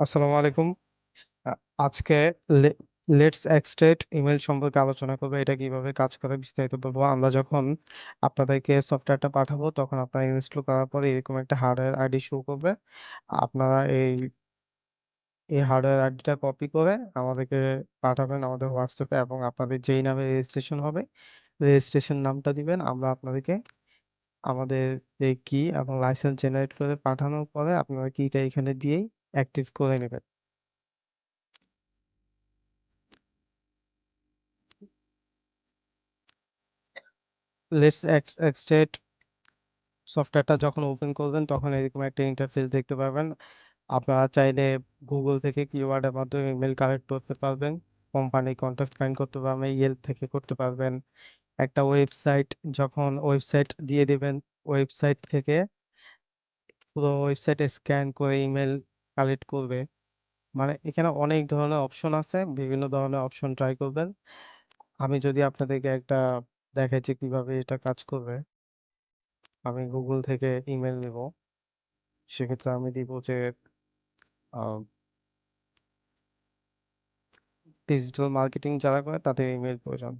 আসসালামু আলাইকুম। আজকে লেটস এক্সট্রাক্ট ইমেইল সম্পর্কে আলোচনা করব। এটা কীভাবে কাজ করে বিস্তারিত বলব। আমরা যখন আপনাদেরকে সফটওয়্যারটা পাঠাবো তখন আপনারা ইনস্টল করার পরে এরকম একটা হার্ডওয়্যার আইডি শো করবে। আপনারা এই এই হার্ডওয়্যার আইডিটা কপি করে আমাদেরকে পাঠাবেন আমাদের হোয়াটসঅ্যাপে এবং আপনাদের যেই নামে রেজিস্ট্রেশন হবে, রেজিস্ট্রেশন নামটা দিবেন। আমরা আপনাদেরকে আমাদের যে কি এবং লাইসেন্স জেনারেট করে পাঠানোর পরে আপনারা কিটা এখানে দিয়েই অ্যাক্টিভ করে নেবেন লেটস এক্স এক্সট্রাক্ট সফটওয়্যারটা যখন ওপেন করবেন তখন এরকম একটা ইন্টারফেস দেখতে পাবেন। আপনারা চাইলে গুগল থেকে কিওয়ার্ডের মাধ্যমে ইমেল কালেক্ট করতে পারবেন। কোম্পানি কন্টাক্ট ফাইন্ড করতে পারবেন, ইয়েল থেকে করতে পারবেন। একটা ওয়েবসাইট যখন ওয়েবসাইট দিয়ে দেবেন ওয়েবসাইট থেকে পুরো ওয়েবসাইট স্ক্যান করে ইমেইল কালেক্ট করবে। মানে এখানে অনেক ধরনের অপশন আছে। বিভিন্ন ধরনের অপশন ট্রাই করবেন। আমি যদি আপনাদেরকে একটা দেখাই যে কীভাবে এটা কাজ করবে। আমি গুগল থেকে ইমেল নিবো। সেক্ষেত্রে আমি দিব যে ডিজিটাল মার্কেটিং যারা করে তাদের ইমেল প্রয়োজন।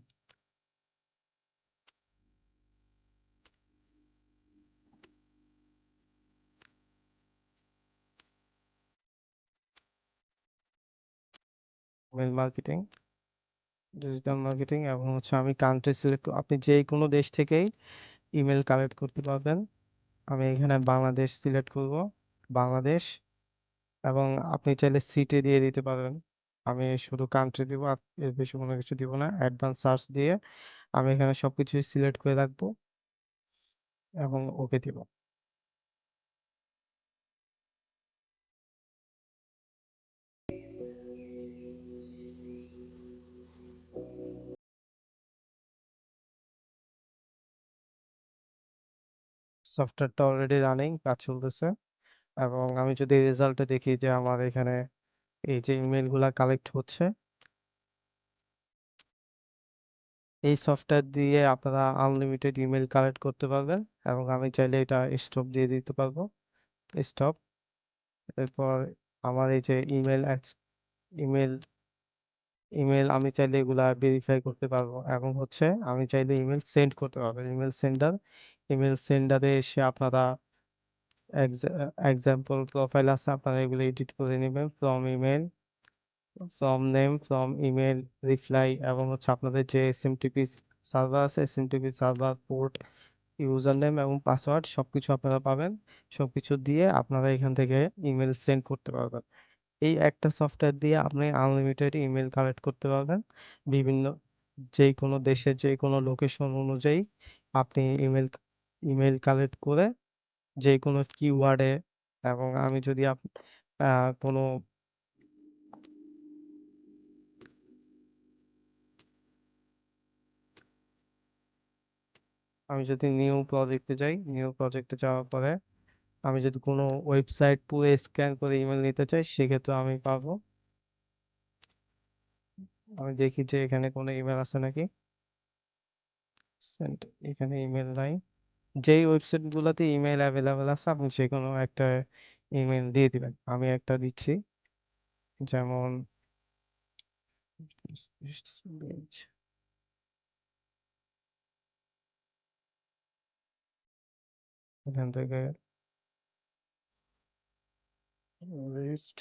মেইল মার্কেটিং, ডিজিটাল মার্কেটিং এবং হচ্ছে আমি কান্ট্রি সিলেক্ট আপনি যেকোনো দেশ থেকেই ইমেইল কালেক্ট করতে পারবেন। আমি এখানে বাংলাদেশ সিলেক্ট করব। বাংলাদেশ এবং আপনি চাইলে সিটি দিয়ে দিতে পারেন। আমি শুধু কান্ট্রি দিব। আর এর বেশি কোনো কিছু দিব না। অ্যাডভান্স সার্চ দিয়ে আমি এখানে সবকিছুই সিলেক্ট করে রাখব। এবং ওকে দিব। সফটওয়্যারটা অলরেডি রানিং কাজ চলতেছে। এবং আমি যদি রেজাল্টে দেখি যে আমার এখানে এই যে ইমেলগুলা কালেক্ট হচ্ছে এই সফটওয়্যার দিয়ে আপনারা আনলিমিটেড ইমেল কালেক্ট করতে পারবেন এবং আমি চাইলে এটা স্টপ দিয়ে দিতে পারব। স্টপ। এরপর আমার এই যে ইমেল ইমেল ইমেইল আমি চাইলে এগুলা ভেরিফাই করতে পারব এবং হচ্ছে আমি চাইলে ইমেল সেন্ড করতে পারব। ইমেল সেন্ডার, ইমেইল সেন্ডারে এসে আপনারা এক্সা এক্সাম্পল প্রোফাইল আছে আপনারা এগুলো এডিট করে নেবেন from email from name, from email reply এবং হচ্ছে আপনাদের যে এসএমটিপি সার্ভার আছে SMTP server, port, user name এবং পাসওয়ার্ড সব কিছু আপনারা পাবেন। সব কিছু দিয়ে আপনারা এখান থেকে ইমেল সেন্ড করতে পারবেন। এই একটা সফটওয়্যার দিয়ে আপনি আনলিমিটেড ইমেল কালেক্ট করতে পারবেন। বিভিন্ন যে কোনো দেশের যে কোনো লোকেশন অনুযায়ী আপনি ইমেইল ইমেইল কালেক্ট করে যে কোনো কিওয়ার্ডে এবং আমি যদি কোনো আমি যদি নিউ প্রজেক্টে যাই, নিউ প্রজেক্টে যাওয়ার পরে আমি যদি কোনো ওয়েবসাইট পুরো স্ক্যান করে ইমেল নিতে চাই সেক্ষেত্রে আমি পাবো। আমি দেখি যে এখানে কোনো ইমেল আছে নাকি। এখানে ইমেল নাই। যেই ওয়েবসাইটগুলাতে ইমেইল এভেইলেবল আছে, আপনি যেকোনো একটা ইমেইল দিয়ে দিবেন। আমি একটা দিচ্ছি। যেমন এখান থেকে লিস্ট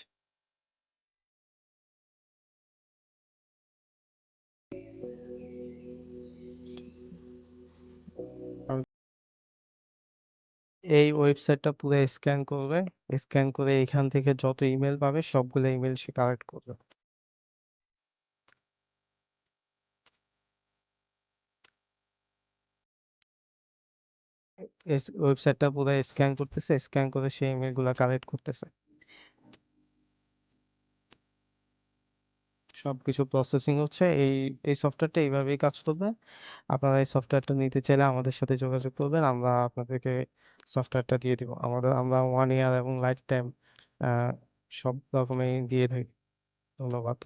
এই ওয়েবসাইটটা পুরো স্ক্যান করবে। স্ক্যান করে এখান থেকে যত ইমেইল পাবে, সবগুলো ইমেইল সে কালেক্ট করবে। ওয়েবসাইটটা পুরো স্ক্যান করতেছে। স্ক্যান করে সেই ইমেইলগুলা কালেক্ট করতেছে। সবকিছু প্রসেসিং হচ্ছে। এই এই সফটওয়্যারটা এইভাবেই কাজ করবে। আপনারা এই সফটওয়্যারটা নিতে চাইলে আমাদের সাথে যোগাযোগ করবেন। আমরা আপনাদেরকে সফটওয়্যারটা দিয়ে দিব। আমাদের, আমরা ওয়ান ইয়ার এবং লাইফ টাইম আহ, সব রকমের দিয়ে থাকি। ধন্যবাদ।